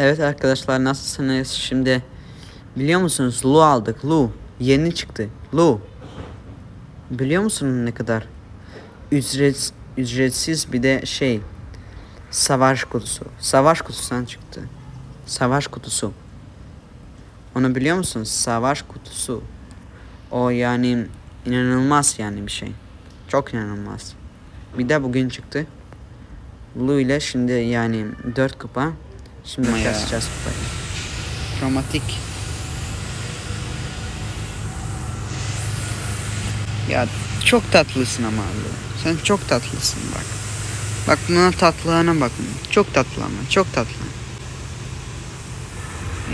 Evet arkadaşlar nasılsınız? Şimdi biliyor musunuz Lu aldık Lu. Yeni çıktı Lu. Biliyor musunuz ne kadar? Ücret, ücretsiz bir de şey savaş kutusu. Savaş kutusundan çıktı. Savaş kutusu. Onu biliyor musunuz? Savaş kutusu. O yani inanılmaz yani bir şey. Çok inanılmaz. Bir de bugün çıktı. Lu ile şimdi yani 4 kupa. Şimdi Ama kasacağız kupayı. Romantik. Ya çok tatlısın ama abi. Sen çok tatlısın bak. Bak buna tatlılığına bakın. Çok tatlı ama çok tatlı.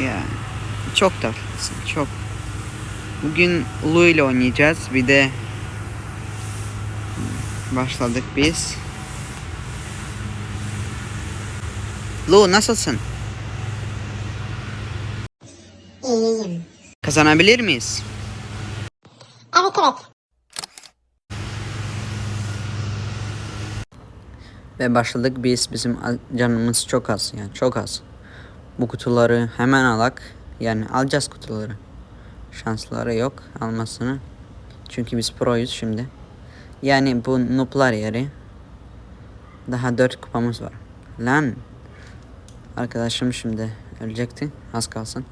Ya çok tatlısın çok. Bugün Ulu ile oynayacağız. Bir de başladık biz. Lu nasılsın? İyiyim. Kazanabilir miyiz? Evet evet. Ve başladık biz bizim canımız çok az yani çok az. Bu kutuları hemen alak. Yani alacağız kutuları. Şansları yok almasını. Çünkü biz proyuz şimdi. Yani bu nooblar yeri. Daha 4 kupamız var. Lan. Arkadaşım şimdi ölecekti. Az kalsın.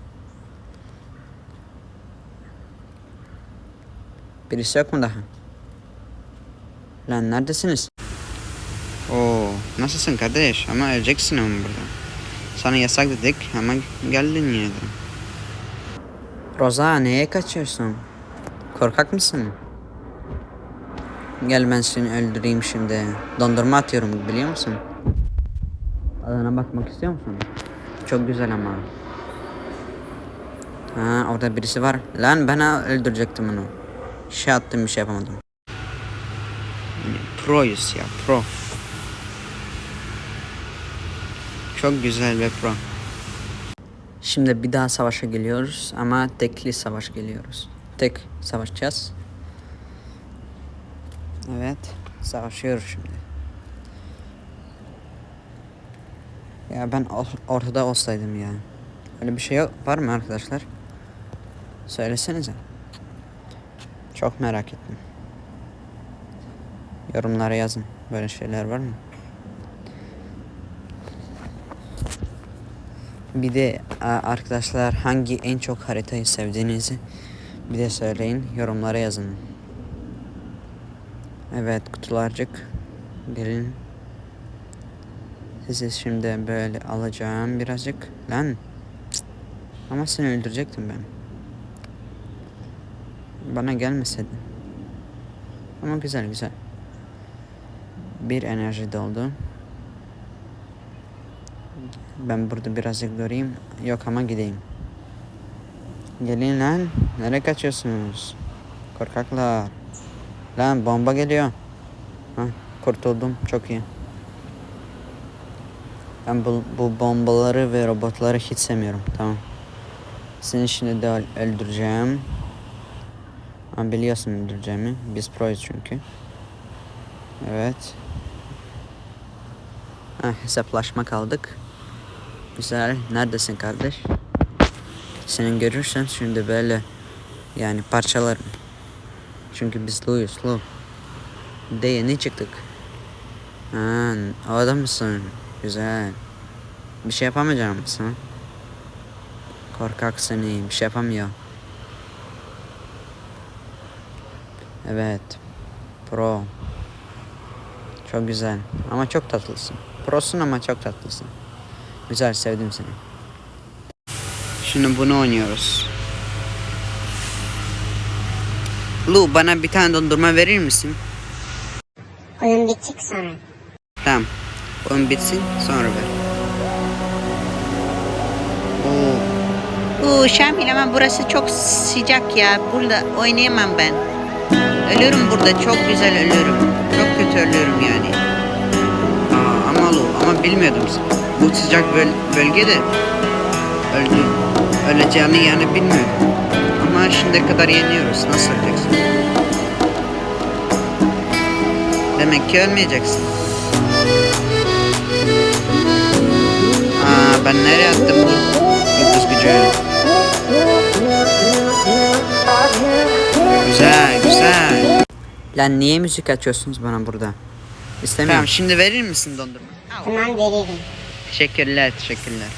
Birisi yok mu daha? Lan neredesiniz? Oo, nasılsın kardeş? Ama öleceksin ama burada. Sana yasak dedik ama geldin yine de. Roza neye kaçıyorsun? Korkak mısın? Gel ben seni öldüreyim şimdi. Dondurma atıyorum biliyor musun? Adına bakmak istiyor musun? Çok güzel ama. Ha orada birisi var. Lan ben öldürecektim onu. Şey attım bir şey yapamadım. Proyuz ya, pro. Çok güzel ve pro. Şimdi bir daha savaşa geliyoruz ama tekli savaş geliyoruz. Tek savaşacağız. Evet, savaşıyoruz şimdi. Ya ben or- ortada olsaydım ya. Öyle bir şey var mı arkadaşlar? Söylesenize. Çok merak ettim. Yorumlara yazın. Böyle şeyler var mı? Bir de arkadaşlar hangi en çok haritayı sevdiğinizi bir de söyleyin. Yorumlara yazın. Evet kutularcık. Gelin. Sizi şimdi böyle alacağım birazcık. Lan. Cık. Ama seni öldürecektim ben. Bana gelmeseydin. Ama güzel güzel. Bir enerji doldu. Ben burada birazcık durayım. Yok ama gideyim. Gelin lan. Nereye kaçıyorsunuz? Korkaklar. Lan bomba geliyor. Hah, kurtuldum. Çok iyi. Ben bu, bu bombaları ve robotları hiç sevmiyorum. Tamam. Seni şimdi de öl- öldüreceğim. Ama biliyorsun öldüreceğimi. Biz proyuz çünkü. Evet. Ha, hesaplaşma kaldık. Güzel. Neredesin kardeş? Senin görürsen şimdi böyle yani parçalarım. Çünkü biz Louis, Lou. De yeni çıktık. Ha, o adam mısın? Güzel. Bir şey yapamayacak mısın? Korkak seni. Bir şey yapamıyor. Evet. Pro. Çok güzel. Ama çok tatlısın. Prosun ama çok tatlısın. Güzel sevdim seni. Şimdi bunu oynuyoruz. Lu bana bir tane dondurma verir misin? Oyun bitecek sonra. Tamam. Oyun bitsin sonra ver. Oo. Oo Şamil ama burası çok sıcak ya. Burada oynayamam ben. Ölürüm burada. Çok güzel ölürüm. Çok kötü ölürüm yani. Aa, ama Lu ama bilmiyordum. Bu sıcak böl- bölgede öldü. Öleceğini yani bilmiyordum. Ama şimdiye kadar yeniyoruz. Nasıl öleceksin? Demek ki ölmeyeceksin. Ben nereye attım bu yıldız gücü? Güzel güzel. Lan niye müzik açıyorsunuz bana burada? İstemiyorum. Tamam şimdi verir misin dondurma? Tamam veririm. Teşekkürler teşekkürler.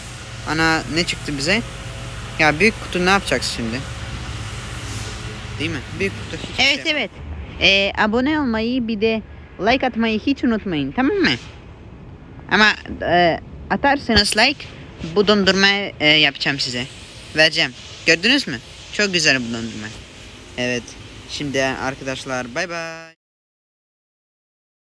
Ana ne çıktı bize? Ya büyük kutu ne yapacağız şimdi? Değil mi? Büyük kutu hiçbir Evet şey evet. Ee, abone olmayı bir de like atmayı hiç unutmayın tamam mı? Ama e, atarsanız like Bu dondurma e, yapacağım size. Vereceğim. Gördünüz mü? Çok güzel bu dondurma. Evet. Şimdi arkadaşlar bay bay.